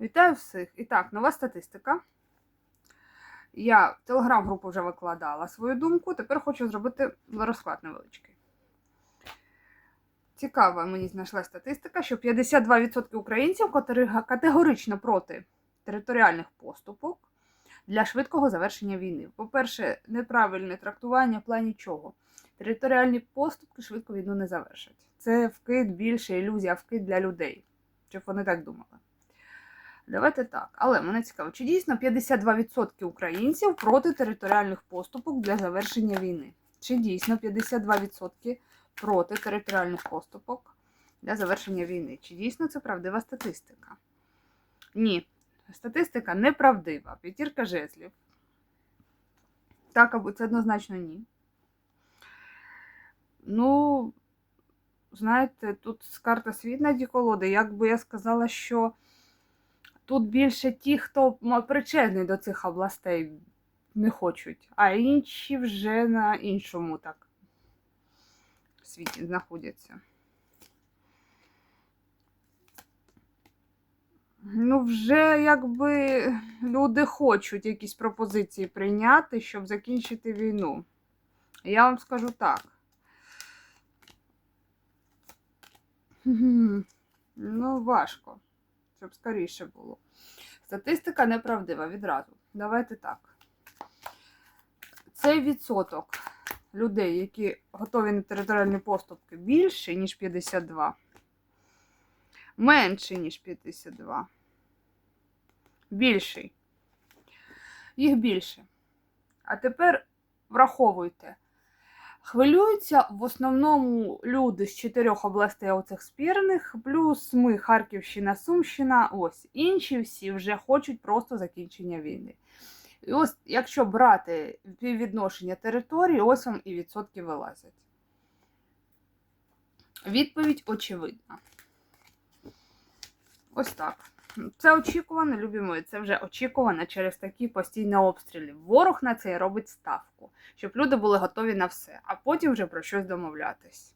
Вітаю всіх! І так, нова статистика. Я в телеграм-групу вже викладала свою думку, тепер хочу зробити розклад невеличкий. Цікава мені знайшла статистика, що 52% українців категорично проти територіальних поступок для швидкого завершення війни. По-перше, неправильне трактування в плані чого. Територіальні поступки швидко війну не завершать. Це вкид більше ілюзія, вкид для людей, щоб вони так думали. Давайте так. Але мене цікаво, чи дійсно 52% українців проти територіальних поступок для завершення війни? Чи дійсно 52% проти територіальних поступок для завершення війни? Чи дійсно це правдива статистика? Ні. Статистика неправдива. П'ятірка жезлів. Так, або це однозначно ні. Ну, знаєте, тут карта світ на ті колоди, як би я сказала, що тут більше ті, хто причетний до цих областей, не хочуть, а інші вже на іншому так світі знаходяться. Ну, вже якби люди хочуть якісь пропозиції прийняти, щоб закінчити війну. Я вам скажу так. Ну, важко, щоб скоріше було. Статистика неправдива відразу. Давайте так. Цей відсоток людей, які готові на територіальні поступки, більший, ніж 52. Менший, ніж 52. Більший. Їх більше. А тепер враховуйте. Хвилюються в основному люди з чотирьох областей оцих спірних, плюс ми, Харківщина, Сумщина, ось. Інші всі вже хочуть просто закінчення війни. І ось, якщо брати співвідношення території, ось вам і відсотки вилазять. Відповідь очевидна. Ось так. Це очікувано, любі мої, це вже очікувано через такі постійні обстріли. Ворог на це робить ставку, щоб люди були готові на все, а потім вже про щось домовлятись.